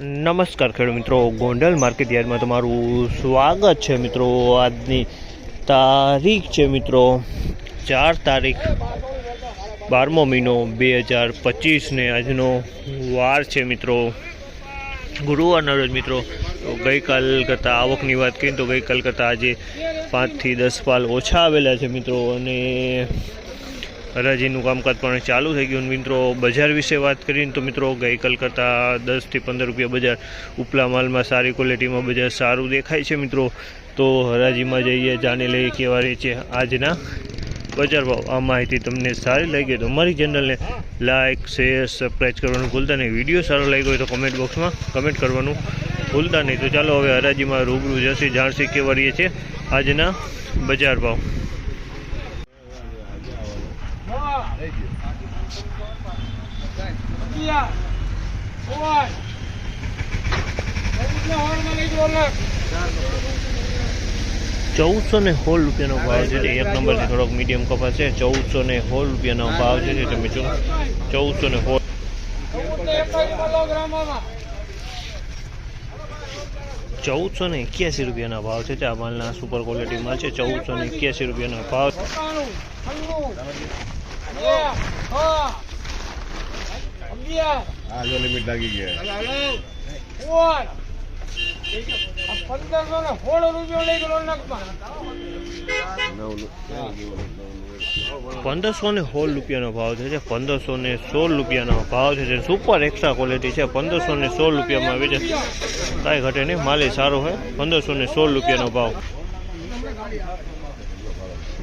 નમસ્કાર ખેડૂત મિત્રો, ગોંડલ માર્કેટ યાર્ડમાં તમારું સ્વાગત છે મિત્રો. આજની તારીખ છે મિત્રો ચાર તારીખ બારમો મહિનો બે હજાર પચીસને આજનો વાર છે મિત્રો. ગુરુવારના રોજ મિત્રો ગઈકાલ કરતાં આવકની વાત કરીએ તો ગઈકાલ કરતાં આજે પાંચથી દસ પાલ ઓછા આવેલા છે મિત્રો. અને હરાજીનું કામકાજ પણ ચાલુ થઈ ગયું. મિત્રો, બજાર વિશે વાત કરીને તો મિત્રો ગઈકાલ કરતાં દસથી પંદર રૂપિયા બજાર ઉપલા માલમાં સારી ક્વોલિટીમાં બજાર સારું દેખાય છે મિત્રો. તો હરાજીમાં જઈએ, જાણી લઈએ કેવા રહે છે આજના બજાર ભાવ. આ માહિતી તમને સારી લાગી તો અમારી ચેનલને લાઇક શેર સબસ્ક્રાઈબ કરવાનું ભૂલતા નહીં. વીડિયો સારો લાગ્યો હોય તો કમેન્ટ બોક્સમાં કમેન્ટ કરવાનું ભૂલતા નહીં. તો ચાલો હવે હરાજીમાં રૂબરૂ જશે, જાણશે કેવા રહીએ છે આજના બજાર ભાવ. ચૌદસો ને સોળ રૂપિયાનો ભાવ છે એક નંબરથી થોડોક મીડિયમ કપાસ છે. ચૌદસો ને સોળ રૂપિયાનો ભાવ છે તમે જો ચૌદસો ને સોળ ચૌદસો ને એક્યાસી રૂપિયાના ભાવ છે તે આ માલના સુપર ક્વોલિટી માલ છે. ચૌદસો ને એક્યાસી રૂપિયાનો ભાવ. જો લિમિટ લાગી પંદરસો ને સોળ રૂપિયાનો ભાવ છે, પંદરસો ને સોળ રૂપિયાનો ભાવ છે. સુપર એક્સ્ટ્રા ક્વોલિટી છે, પંદરસો ને સોળ રૂપિયામાં વેચે. કાંઈ ઘટે નહીં માલે સારો હોય. પંદરસો ને સોળ રૂપિયાનો ભાવ ચૌદ ને એક નો અલગ દાખલા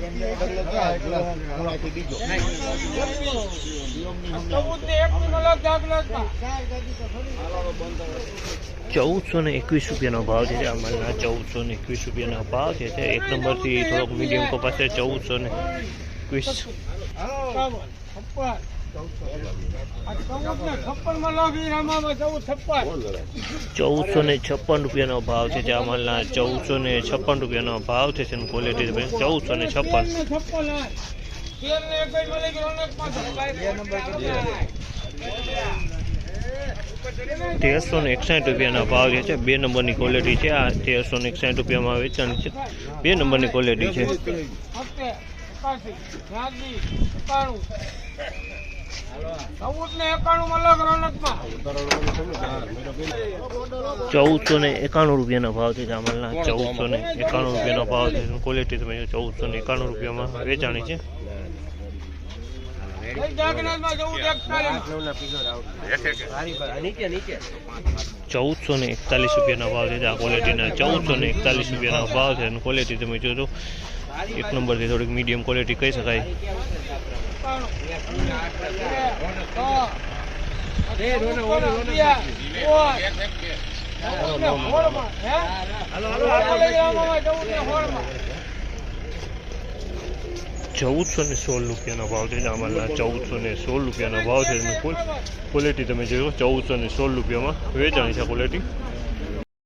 ચૌદસો ને એકવીસ રૂપિયાનો ભાવ છે, આ ચૌદસો ને એકવીસ રૂપિયાનો ભાવ છે. એક નંબરથી થોડોક મીડિયમ કપાસ છે, ચૌદસો ને એકવીસ. ચૌદસો ને છપ્પન રૂપિયાનો ભાવ છે આ માલના ચૌદસો ને છપ્પન રૂપિયાનો ભાવ છે તેની ક્વોલિટી ચૌદસો ને છપ્પન. તેરસો ને એકસાઠ રૂપિયાના ભાવ જે છે, બે નંબરની ક્વોલિટી છે. આ તેરસો ને એકસાઠ રૂપિયામાં વેચાણ છે. બે નંબરની ક્વોલિટી છે. ચૌદસો ને એકાણું રૂપિયાના ભાવ છે જામલના ચૌદસો ને એકાણું રૂપિયાનો ભાવ છે. ક્વોલિટી તમે ચૌદસો ને એકાણું રૂપિયામાં વેચાણી છે કઈ જાગનાથમાં ચૌદ એકતાલીસ ચૌદસો ને એકતાલીસ. રૂપિયાના ભાવ છે આ ક્વોલિટીના ચૌદસો ને એકતાલીસ રૂપિયાનો ભાવ છે અને ક્વોલિટી તમે જોજો. એક નંબરથી થોડીક મીડિયમ ક્વોલિટી કહી શકાય. ચૌદસો ને સોળ રૂપિયાનો ભાવ છે જામલના ચૌદસો ને સોળ રૂપિયાનો ભાવ છે એનું ક્વોલિટી તમે જોયો ચૌદસો ને સોળ રૂપિયામાં વેચાણી છે ક્વોલિટી